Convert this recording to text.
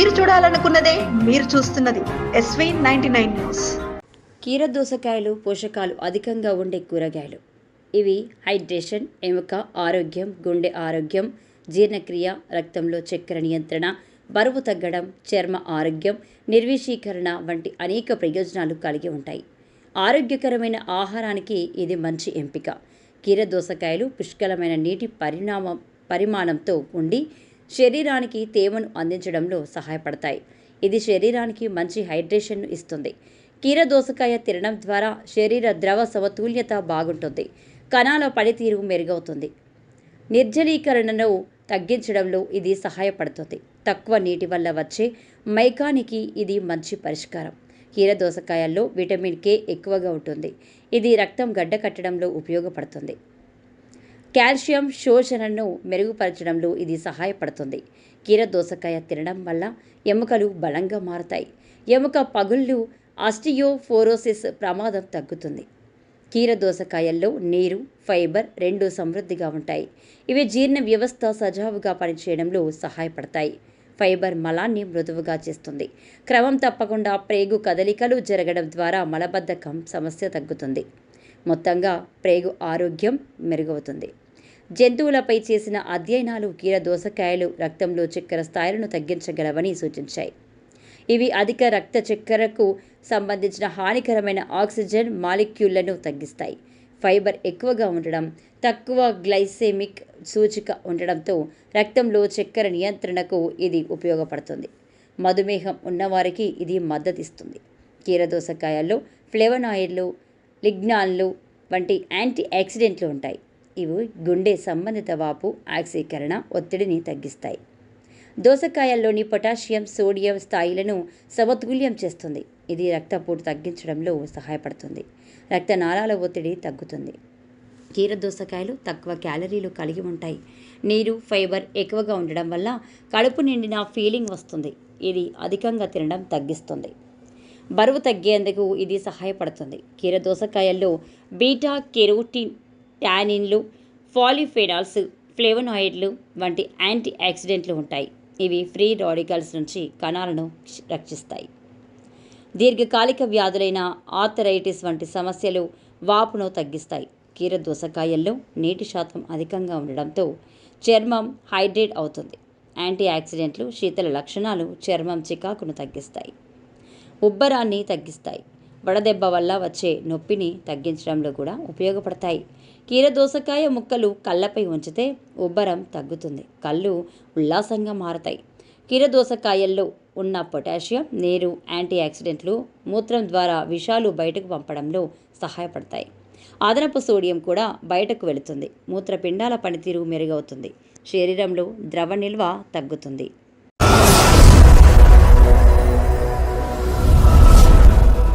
మీరు చూడాలనుకున్నదే మీరు చూస్తున్నది ఎస్వీ నైన్టీ నైన్ న్యూస్ కీర దోసకాయలు పోషకాలు అధికంగా ఉండే కూరగాయలు. ఇవి హైడ్రేషన్ ఎముక ఆరోగ్యం గుండె ఆరోగ్యం జీర్ణక్రియ రక్తంలో చక్కెర నియంత్రణ బరువు తగ్గడం చర్మ ఆరోగ్యం నిర్విషీకరణ వంటి అనేక ప్రయోజనాలు కలిగి ఉంటాయి. ఆరోగ్యకరమైన ఆహారానికి ఇది మంచి ఎంపిక. కీర దోసకాయలు పుష్కలమైన నీటి పరిణామం పరిమాణంతో ఉండి శరీరానికి తేమను అందించడంలో సహాయపడతాయి. ఇది శరీరానికి మంచి హైడ్రేషన్ను ఇస్తుంది. కీర దోసకాయ తినడం ద్వారా శరీర ద్రవ సమతుల్యత బాగుంటుంది. కణాల పనితీరు మెరుగవుతుంది. నిర్జలీకరణను తగ్గించడంలో ఇది సహాయపడుతుంది. తక్కువ నీటి వల్ల వచ్చే మైకానికి ఇది మంచి పరిష్కారం. కీర దోసకాయల్లో విటమిన్ కే ఎక్కువగా ఉంటుంది. ఇది రక్తం గడ్డకట్టడంలో ఉపయోగపడుతుంది. కాల్షియం శోషణను మెరుగుపరచడంలో ఇది సహాయపడుతుంది. కీర దోసకాయ తినడం వల్ల ఎముకలు బలంగా మారుతాయి. ఎముక పగుళ్ళు ఆస్టియోఫోరోసిస్ ప్రమాదం తగ్గుతుంది. కీర దోసకాయల్లో నీరు ఫైబర్ రెండు సమృద్ధిగా ఉంటాయి. ఇవి జీర్ణ వ్యవస్థ సజావుగా పనిచేయడంలో సహాయపడతాయి. ఫైబర్ మలాన్ని మృదువుగా చేస్తుంది. క్రమం తప్పకుండా ప్రేగు కదలికలు జరగడం ద్వారా మలబద్ధకం సమస్య తగ్గుతుంది. మొత్తంగా ప్రేగు ఆరోగ్యం మెరుగవుతుంది. జంతువులపై చేసిన అధ్యయనాలు కీర దోసకాయలు రక్తంలో చక్కెర స్థాయిలను తగ్గించగలవని సూచించాయి. ఇవి అధిక రక్త చక్కెరకు సంబంధించిన హానికరమైన ఆక్సిజన్ మాలిక్యూళ్ళను తగ్గిస్తాయి. ఫైబర్ ఎక్కువగా ఉండడం తక్కువ గ్లైసెమిక్ సూచిక ఉండడంతో రక్తంలో చక్కెర నియంత్రణకు ఇది ఉపయోగపడుతుంది. మధుమేహం ఉన్నవారికి ఇది మద్దతిస్తుంది. కీరదోసకాయల్లో ఫ్లేవనాయిడ్లు లిగ్నాన్లు వంటి యాంటీ ఆక్సిడెంట్లు ఉంటాయి. ఇవి గుండె సంబంధిత వాపు ఆక్సీకరణ ఒత్తిడిని తగ్గిస్తాయి. దోసకాయల్లోని పొటాషియం సోడియం స్థాయిలను సమతుల్యం చేస్తుంది. ఇది రక్తపోటు తగ్గించడంలో సహాయపడుతుంది. రక్తనాళాల ఒత్తిడి తగ్గుతుంది. కీర దోసకాయలు తక్కువ క్యాలరీలు కలిగి ఉంటాయి. నీరు ఫైబర్ ఎక్కువగా ఉండడం వల్ల కడుపు నిండిన ఫీలింగ్ వస్తుంది. ఇది అధికంగా తినడం తగ్గిస్తుంది. బరువు తగ్గేందుకు ఇది సహాయపడుతుంది. కీర దోసకాయల్లో బీటా కెరోటిన్ టానిన్లు ఫాలిఫెనాల్స్ ఫ్లేవనాయిడ్లు వంటి యాంటీ ఆక్సిడెంట్లు ఉంటాయి. ఇవి ఫ్రీ రాడికల్స్ నుంచి కణాలను రక్షిస్తాయి. దీర్ఘకాలిక వ్యాధులైన ఆర్థరైటిస్ వంటి సమస్యలు వాపును తగ్గిస్తాయి. కీర దోసకాయల్లో నీటి శాతం అధికంగా ఉండడంతో చర్మం హైడ్రేట్ అవుతుంది. యాంటీ ఆక్సిడెంట్లు శీతల లక్షణాలు చర్మం చికాకును తగ్గిస్తాయి. ఉబ్బరాన్ని తగ్గిస్తాయి. వడదెబ్బ వల్ల వచ్చే నొప్పిని తగ్గించడంలో కూడా ఉపయోగపడతాయి. కీర దోసకాయ ముక్కలు కళ్ళపై ఉంచితే ఉబ్బరం తగ్గుతుంది. కళ్ళు ఉల్లాసంగా మారతాయి. కీర దోసకాయల్లో ఉన్న పొటాషియం నీరు యాంటీ ఆక్సిడెంట్లు మూత్రం ద్వారా విషాలు బయటకు పంపడంలో సహాయపడతాయి. అదనపు సోడియం కూడా బయటకు వెళుతుంది. మూత్రపిండాల పనితీరు మెరుగవుతుంది. శరీరంలో ద్రవ నిల్వ తగ్గుతుంది.